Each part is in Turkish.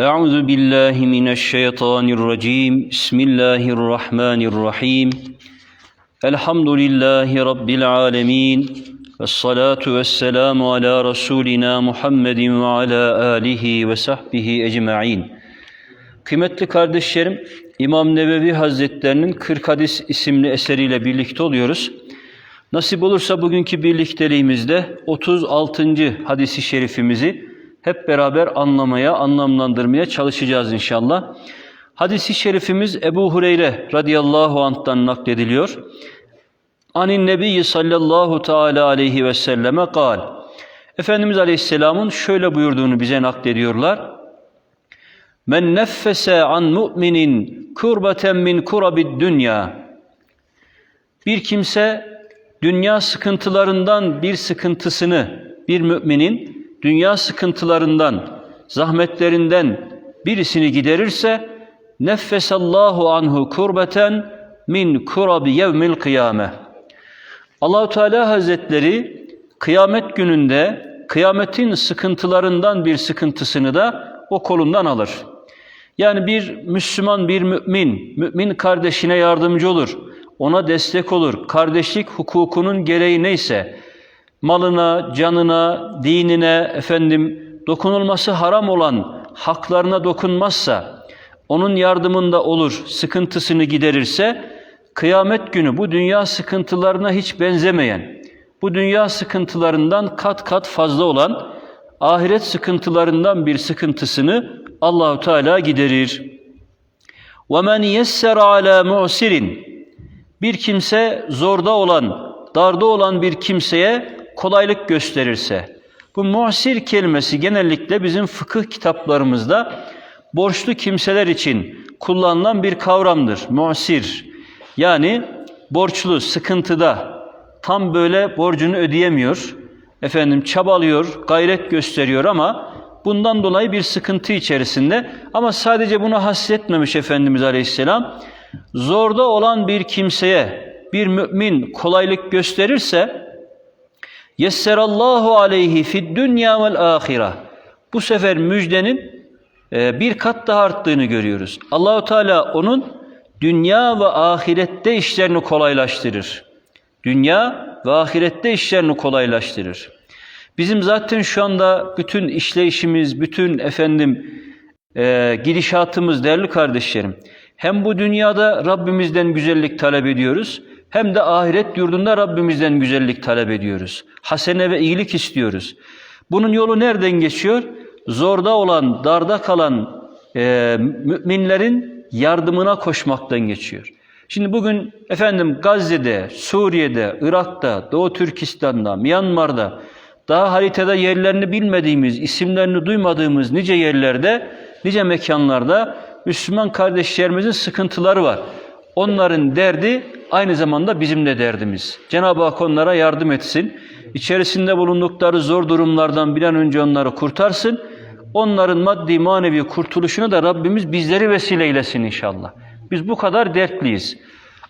أعوذ بالله من الشيطان الرجيم بسم الله الرحمن الرحيم الحمد لله رب العالمين والصلاة والسلام على رسولنا محمد وعلى آله وصحبه أجمعين Kıymetli kardeşlerim, İmam Nevevi Hazretlerinin 40 Hadis isimli eseriyle birlikte oluyoruz. Nasip olursa bugünkü birlikteliğimizde 36. hadisi şerifimizi hep beraber anlamaya, anlamlandırmaya çalışacağız inşallah. Hadisi şerifimiz Ebu Hureyre radıyallahu anh'tan naklediliyor. Anin Nebiyyi sallallahu teala aleyhi ve selleme kal. Efendimiz Aleyhisselam'ın şöyle buyurduğunu bize naklediyorlar. Men neffese an mu'minin kurbeten min kurabid dünya. Bir kimse dünya sıkıntılarından bir sıkıntısını bir müminin dünya sıkıntılarından, zahmetlerinden birisini giderirse neffesallahu anhu kurbeten min kurabi yevmil kıyame. Allahu Teala Hazretleri kıyamet gününde kıyametin sıkıntılarından bir sıkıntısını da o kolundan alır. Yani bir Müslüman, bir mümin, mümin kardeşine yardımcı olur, ona destek olur. Kardeşlik hukukunun gereği neyse, malına, canına, dinine, efendim dokunulması haram olan haklarına dokunmazsa, onun yardımında olur, sıkıntısını giderirse, kıyamet günü bu dünya sıkıntılarına hiç benzemeyen, bu dünya sıkıntılarından kat kat fazla olan ahiret sıkıntılarından bir sıkıntısını Allahu Teala giderir. وَمَنْ يَسَّرَ عَلَى مُعْسِرٍ Bir kimse zorda olan, darda olan bir kimseye kolaylık gösterirse, bu muhsir kelimesi genellikle bizim fıkıh kitaplarımızda borçlu kimseler için kullanılan bir kavramdır. Muhsir. Yani borçlu, sıkıntıda, tam böyle borcunu ödeyemiyor, efendim çabalıyor, gayret gösteriyor ama bundan dolayı bir sıkıntı içerisinde. Ama sadece bunu hasretmemiş Efendimiz Aleyhisselam. Zorda olan bir kimseye bir mümin kolaylık gösterirse Yesserallahu aleyhi fid dünya vel ahira. Bu sefer müjdenin e, bir kat daha arttığını görüyoruz. Allahu Teala onun dünya ve ahirette işlerini kolaylaştırır. Dünya ve ahirette işlerini kolaylaştırır. Bizim zaten şu anda bütün işleyişimiz, bütün efendim e, gidişatımız değerli kardeşlerim. Hem bu dünyada Rabbimizden güzellik talep ediyoruz, hem de ahiret yurdunda Rabbimizden güzellik talep ediyoruz. Hasene ve iyilik istiyoruz. Bunun yolu nereden geçiyor? Zorda olan, darda kalan e, müminlerin yardımına koşmaktan geçiyor. Şimdi bugün efendim Gazze'de, Suriye'de, Irak'ta, Doğu Türkistan'da, Myanmar'da daha haritada yerlerini bilmediğimiz, isimlerini duymadığımız nice yerlerde, nice mekanlarda Müslüman kardeşlerimizin sıkıntıları var. Onların derdi aynı zamanda bizim de derdimiz. Cenab-ı Hak onlara yardım etsin. İçerisinde bulundukları zor durumlardan bir an önce onları kurtarsın. Onların maddi manevi kurtuluşunu da Rabbimiz bizleri vesile eylesin inşallah. Biz bu kadar dertliyiz.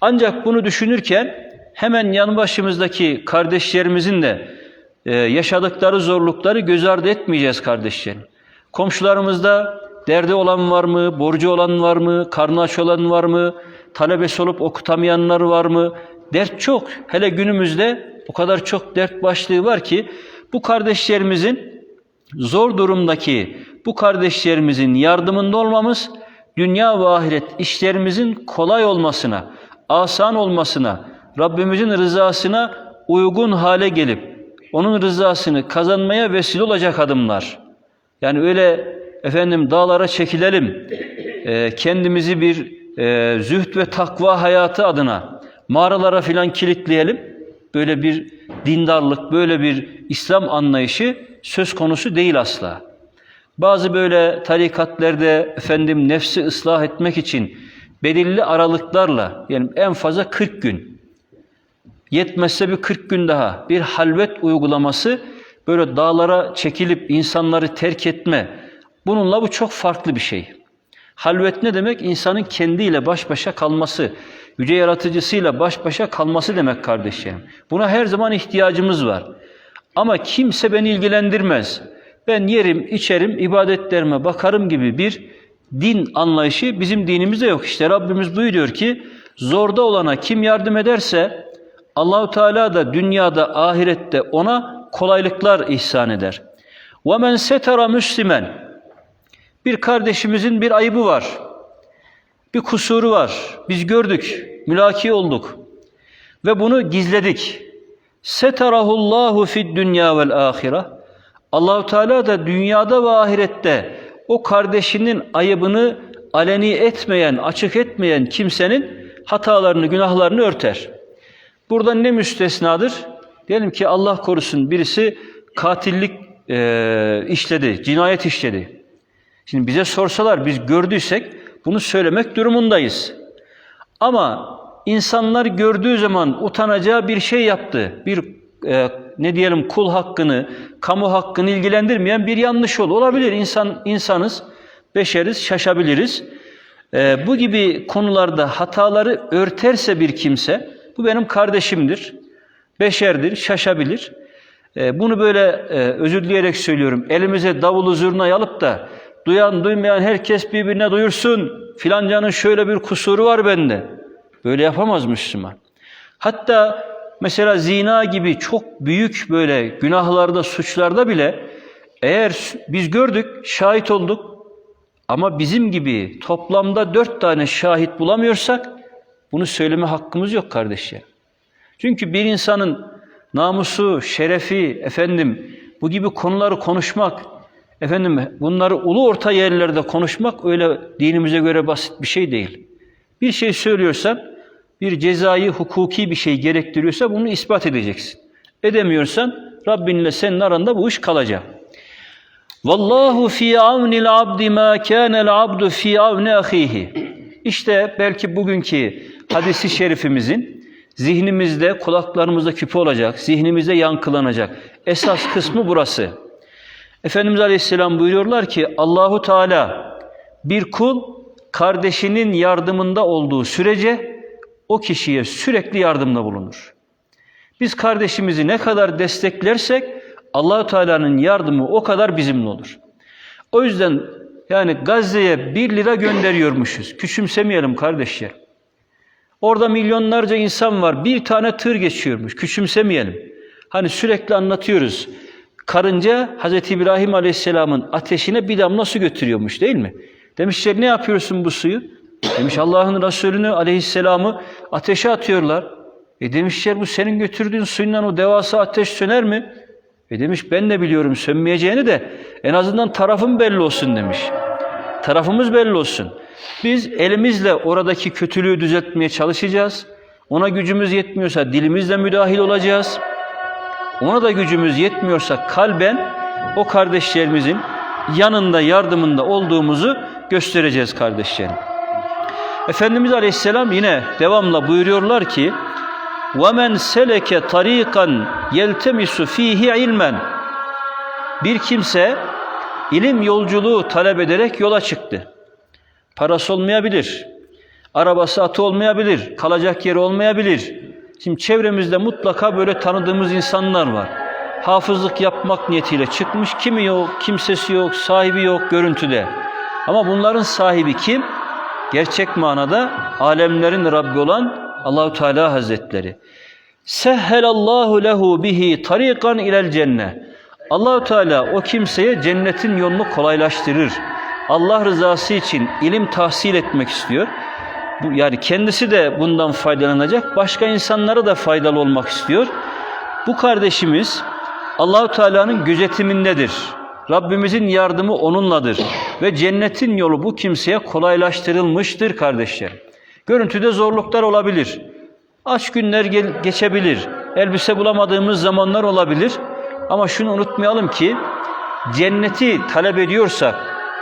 Ancak bunu düşünürken hemen yan başımızdaki kardeşlerimizin de e, yaşadıkları zorlukları göz ardı etmeyeceğiz kardeşlerim. Komşularımızda derdi olan var mı, borcu olan var mı, karnı aç olan var mı, talebesi olup okutamayanlar var mı? Dert çok. Hele günümüzde o kadar çok dert başlığı var ki bu kardeşlerimizin zor durumdaki bu kardeşlerimizin yardımında olmamız dünya ve ahiret işlerimizin kolay olmasına, asan olmasına, Rabbimizin rızasına uygun hale gelip onun rızasını kazanmaya vesile olacak adımlar. Yani öyle efendim dağlara çekilelim, kendimizi bir e, zühd ve takva hayatı adına mağaralara filan kilitleyelim. Böyle bir dindarlık, böyle bir İslam anlayışı söz konusu değil asla. Bazı böyle tarikatlerde efendim nefsi ıslah etmek için belirli aralıklarla yani en fazla 40 gün yetmezse bir 40 gün daha bir halvet uygulaması böyle dağlara çekilip insanları terk etme bununla bu çok farklı bir şey. Halvet ne demek? İnsanın kendiyle baş başa kalması, yüce yaratıcısıyla baş başa kalması demek kardeşlerim. Buna her zaman ihtiyacımız var. Ama kimse beni ilgilendirmez. ben yerim, içerim, ibadetlerime bakarım gibi bir din anlayışı bizim dinimizde yok. İşte Rabbimiz buyuruyor ki zorda olana kim yardım ederse Allahu Teala da dünyada ahirette ona kolaylıklar ihsan eder. Ve men setara müslimen bir kardeşimizin bir ayıbı var. Bir kusuru var. Biz gördük, mülaki olduk ve bunu gizledik. Setarahullahu fid dünya vel ahire. Allahu Teala da dünyada ve ahirette o kardeşinin ayıbını aleni etmeyen, açık etmeyen kimsenin hatalarını, günahlarını örter. Burada ne müstesnadır? Diyelim ki Allah korusun birisi katillik e, işledi, cinayet işledi. Şimdi bize sorsalar biz gördüysek bunu söylemek durumundayız. Ama insanlar gördüğü zaman utanacağı bir şey yaptı. Bir e, ne diyelim kul hakkını, kamu hakkını ilgilendirmeyen bir yanlış yol olabilir. İnsan insanız, beşeriz, şaşabiliriz. E, bu gibi konularda hataları örterse bir kimse, bu benim kardeşimdir, beşerdir, şaşabilir. E, bunu böyle e, özür dileyerek söylüyorum. Elimize davulu zurnayı alıp da duyan duymayan herkes birbirine duyursun. Filancanın şöyle bir kusuru var bende. Böyle yapamaz Müslüman. Hatta mesela zina gibi çok büyük böyle günahlarda, suçlarda bile eğer biz gördük, şahit olduk ama bizim gibi toplamda dört tane şahit bulamıyorsak bunu söyleme hakkımız yok kardeşler. Çünkü bir insanın namusu, şerefi, efendim bu gibi konuları konuşmak, efendim bunları ulu orta yerlerde konuşmak öyle dinimize göre basit bir şey değil. Bir şey söylüyorsan, bir cezai hukuki bir şey gerektiriyorsa bunu ispat edeceksin. Edemiyorsan Rabbinle senin aranda bu iş kalacak. Vallahu fi avnil abdi ma kana'l abdu fi avni ahihi. İşte belki bugünkü hadisi şerifimizin zihnimizde, kulaklarımızda küpe olacak, zihnimizde yankılanacak. Esas kısmı burası. Efendimiz Aleyhisselam buyuruyorlar ki Allahu Teala bir kul kardeşinin yardımında olduğu sürece o kişiye sürekli yardımda bulunur. Biz kardeşimizi ne kadar desteklersek Allahu Teala'nın yardımı o kadar bizimle olur. O yüzden yani Gazze'ye bir lira gönderiyormuşuz. Küçümsemeyelim kardeşler. Orada milyonlarca insan var. Bir tane tır geçiyormuş. Küçümsemeyelim. Hani sürekli anlatıyoruz. Karınca Hz. İbrahim Aleyhisselam'ın ateşine bir damla su götürüyormuş değil mi? Demişler ne yapıyorsun bu suyu? Demiş Allah'ın Resulünü Aleyhisselam'ı ateşe atıyorlar. E demişler bu senin götürdüğün suyundan o devasa ateş söner mi? E demiş ben de biliyorum sönmeyeceğini de en azından tarafım belli olsun demiş. Tarafımız belli olsun. Biz elimizle oradaki kötülüğü düzeltmeye çalışacağız. Ona gücümüz yetmiyorsa dilimizle müdahil olacağız Ona da gücümüz yetmiyorsa kalben o kardeşlerimizin yanında yardımında olduğumuzu göstereceğiz kardeşlerim. Efendimiz Aleyhisselam yine devamla buyuruyorlar ki وَمَنْ سَلَكَ طَر۪يقًا يَلْتَمِسُ ف۪يهِ ilmen Bir kimse ilim yolculuğu talep ederek yola çıktı. Parası olmayabilir, arabası atı olmayabilir, kalacak yeri olmayabilir. Şimdi çevremizde mutlaka böyle tanıdığımız insanlar var. Hafızlık yapmak niyetiyle çıkmış, kimi yok, kimsesi yok, sahibi yok görüntüde. Ama bunların sahibi kim? Gerçek manada alemlerin Rabbi olan Allahu Teala Hazretleri. Sehhelallahu lehu bihi tariqan ilel cennet. Allahu Teala o kimseye cennetin yolunu kolaylaştırır. Allah rızası için ilim tahsil etmek istiyor. Bu, yani kendisi de bundan faydalanacak, başka insanlara da faydalı olmak istiyor. Bu kardeşimiz Allahu Teala'nın gözetimindedir. Rabbimizin yardımı onunladır ve cennetin yolu bu kimseye kolaylaştırılmıştır kardeşler. Görüntüde zorluklar olabilir. Aç günler geçebilir. Elbise bulamadığımız zamanlar olabilir. Ama şunu unutmayalım ki cenneti talep ediyorsak,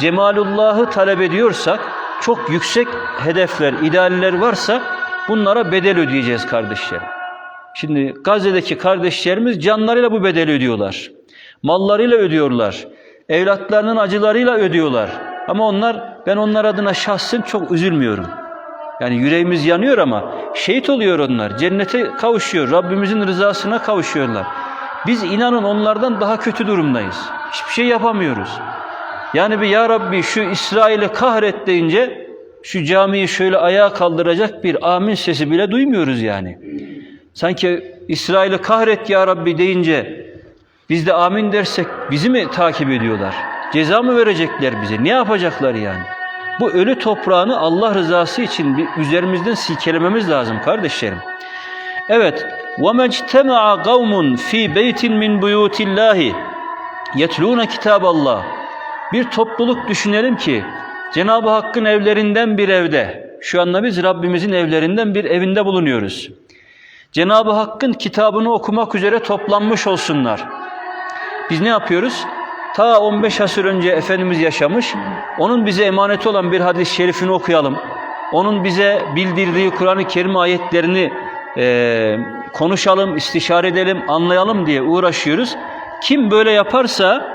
cemalullahı talep ediyorsak çok yüksek hedefler, idealler varsa bunlara bedel ödeyeceğiz kardeşlerim. Şimdi Gazze'deki kardeşlerimiz canlarıyla bu bedeli ödüyorlar. Mallarıyla ödüyorlar. Evlatlarının acılarıyla ödüyorlar. Ama onlar, ben onlar adına şahsen çok üzülmüyorum. Yani yüreğimiz yanıyor ama şehit oluyor onlar. Cennete kavuşuyor. Rabbimizin rızasına kavuşuyorlar. Biz inanın onlardan daha kötü durumdayız. Hiçbir şey yapamıyoruz. Yani bir Ya Rabbi şu İsrail'i kahret deyince şu camiyi şöyle ayağa kaldıracak bir amin sesi bile duymuyoruz yani. Sanki İsrail'i kahret Ya Rabbi deyince biz de amin dersek bizi mi takip ediyorlar? Ceza mı verecekler bize? Ne yapacaklar yani? Bu ölü toprağını Allah rızası için bir üzerimizden silkelememiz lazım kardeşlerim. Evet. وَمَا اجْتَمَعَ قَوْمٌ ف۪ي بَيْتٍ مِنْ بُيُوتِ اللّٰهِ يَتْلُونَ كِتَابَ اللّٰهِ bir topluluk düşünelim ki Cenab-ı Hakk'ın evlerinden bir evde, şu anda biz Rabbimizin evlerinden bir evinde bulunuyoruz. Cenab-ı Hakk'ın kitabını okumak üzere toplanmış olsunlar. Biz ne yapıyoruz? Ta 15 asır önce Efendimiz yaşamış, onun bize emaneti olan bir hadis-i şerifini okuyalım. Onun bize bildirdiği Kur'an-ı Kerim ayetlerini e, konuşalım, istişare edelim, anlayalım diye uğraşıyoruz. Kim böyle yaparsa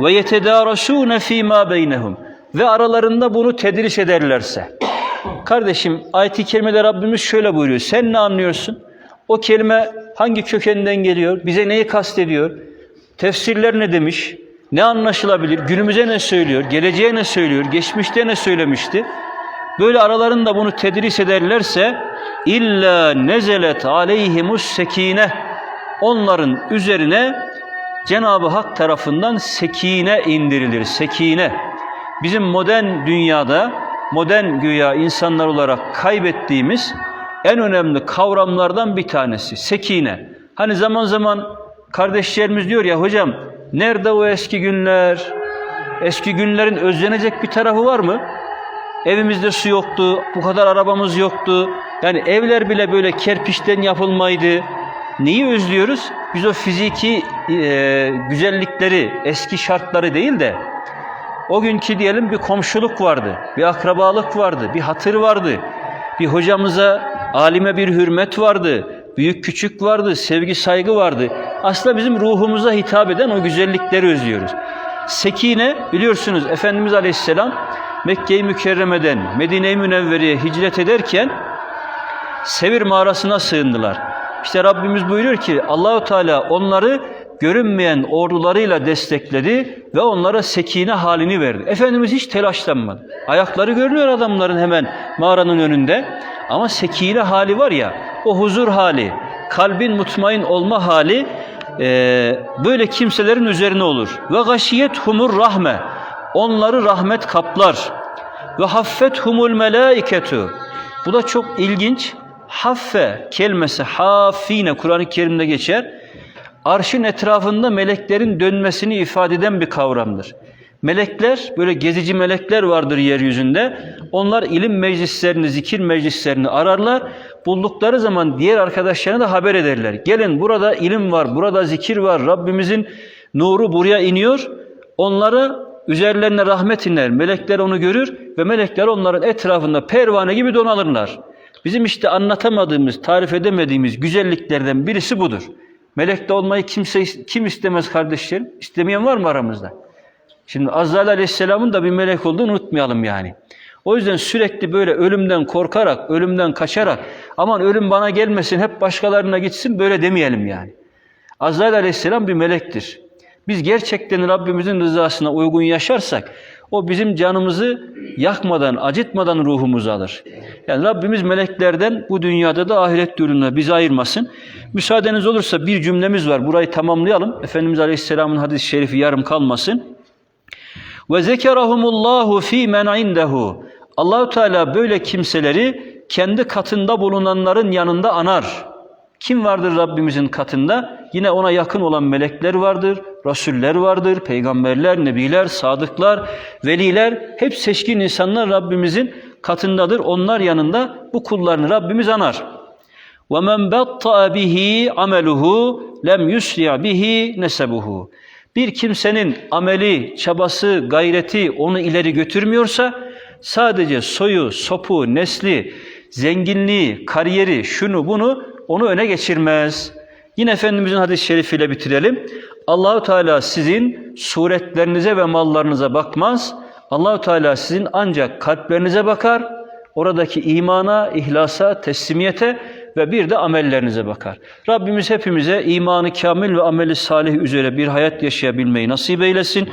ve yetedarasûne fîmâ beynehum ve aralarında bunu tedris ederlerse. Kardeşim ayet-i kerimede Rabbimiz şöyle buyuruyor. Sen ne anlıyorsun? O kelime hangi kökenden geliyor? Bize neyi kastediyor? Tefsirler ne demiş? Ne anlaşılabilir? Günümüze ne söylüyor? Geleceğe ne söylüyor? Geçmişte ne söylemişti? Böyle aralarında bunu tedris ederlerse illa nezelet aleyhimus sekine onların üzerine Cenab-ı Hak tarafından sekine indirilir. Sekine. Bizim modern dünyada modern güya insanlar olarak kaybettiğimiz en önemli kavramlardan bir tanesi sekine. Hani zaman zaman kardeşlerimiz diyor ya hocam nerede o eski günler? Eski günlerin özlenecek bir tarafı var mı? Evimizde su yoktu, bu kadar arabamız yoktu. Yani evler bile böyle kerpiçten yapılmaydı. Neyi özlüyoruz? Biz o fiziki e, güzellikleri, eski şartları değil de o günkü diyelim bir komşuluk vardı, bir akrabalık vardı, bir hatır vardı. Bir hocamıza, alime bir hürmet vardı, büyük küçük vardı, sevgi saygı vardı. Aslında bizim ruhumuza hitap eden o güzellikleri özlüyoruz. Sekine biliyorsunuz Efendimiz Aleyhisselam Mekke-i Mükerreme'den Medine-i Münevvere'ye hicret ederken Sevir mağarasına sığındılar. İşte Rabbimiz buyuruyor ki Allahu Teala onları görünmeyen ordularıyla destekledi ve onlara sekine halini verdi. Efendimiz hiç telaşlanmadı. Ayakları görünüyor adamların hemen mağaranın önünde. Ama sekine hali var ya, o huzur hali, kalbin mutmain olma hali e, böyle kimselerin üzerine olur. Ve gashiyet humur rahme, onları rahmet kaplar. Ve haffet humul melaiketu. Bu da çok ilginç. Haffe kelimesi hafine Kur'an-ı Kerim'de geçer. Arşın etrafında meleklerin dönmesini ifade eden bir kavramdır. Melekler, böyle gezici melekler vardır yeryüzünde. Onlar ilim meclislerini, zikir meclislerini ararlar. Buldukları zaman diğer arkadaşlarına da haber ederler. Gelin burada ilim var, burada zikir var. Rabbimizin nuru buraya iniyor. Onlara üzerlerine rahmet iner. Melekler onu görür ve melekler onların etrafında pervane gibi donalırlar. Bizim işte anlatamadığımız, tarif edemediğimiz güzelliklerden birisi budur. Melekte olmayı kimse kim istemez kardeşlerim? İstemeyen var mı aramızda? Şimdi Azrail Aleyhisselam'ın da bir melek olduğunu unutmayalım yani. O yüzden sürekli böyle ölümden korkarak, ölümden kaçarak aman ölüm bana gelmesin, hep başkalarına gitsin böyle demeyelim yani. Azrail Aleyhisselam bir melektir. Biz gerçekten Rabbimizin rızasına uygun yaşarsak o bizim canımızı yakmadan, acıtmadan ruhumuzu alır. Yani Rabbimiz meleklerden bu dünyada da ahiret yoluna bizi ayırmasın. Müsaadeniz olursa bir cümlemiz var. Burayı tamamlayalım. Efendimiz Aleyhisselam'ın hadis-i şerifi yarım kalmasın. Ve zekerahumullahu fi men indehu. Allahu Teala böyle kimseleri kendi katında bulunanların yanında anar. Kim vardır Rabbimizin katında? Yine ona yakın olan melekler vardır, rasuller vardır, peygamberler, nebiler, sadıklar, veliler, hep seçkin insanlar Rabbimizin katındadır. Onlar yanında bu kullarını Rabbimiz anar. وَمَنْ بَطَّأَ بِهِ عَمَلُهُ لَمْ يُسْرِعْ بِهِ نَسَبُهُ Bir kimsenin ameli, çabası, gayreti onu ileri götürmüyorsa sadece soyu, sopu, nesli, zenginliği, kariyeri, şunu bunu onu öne geçirmez. Yine Efendimizin hadis-i şerifiyle bitirelim. Allahu Teala sizin suretlerinize ve mallarınıza bakmaz. Allahu Teala sizin ancak kalplerinize bakar. Oradaki imana, ihlasa, teslimiyete ve bir de amellerinize bakar. Rabbimiz hepimize imanı kamil ve ameli salih üzere bir hayat yaşayabilmeyi nasip eylesin.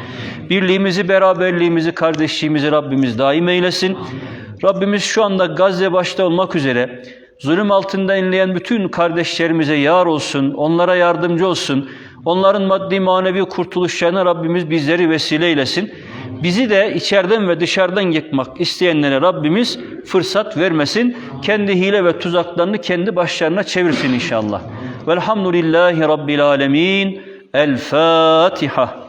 Birliğimizi, beraberliğimizi, kardeşliğimizi Rabbimiz daim eylesin. Rabbimiz şu anda Gazze başta olmak üzere zulüm altında inleyen bütün kardeşlerimize yar olsun, onlara yardımcı olsun. Onların maddi manevi kurtuluşlarına Rabbimiz bizleri vesile eylesin. Bizi de içeriden ve dışarıdan yıkmak isteyenlere Rabbimiz fırsat vermesin. Kendi hile ve tuzaklarını kendi başlarına çevirsin inşallah. Velhamdülillahi Rabbil Alemin. El Fatiha.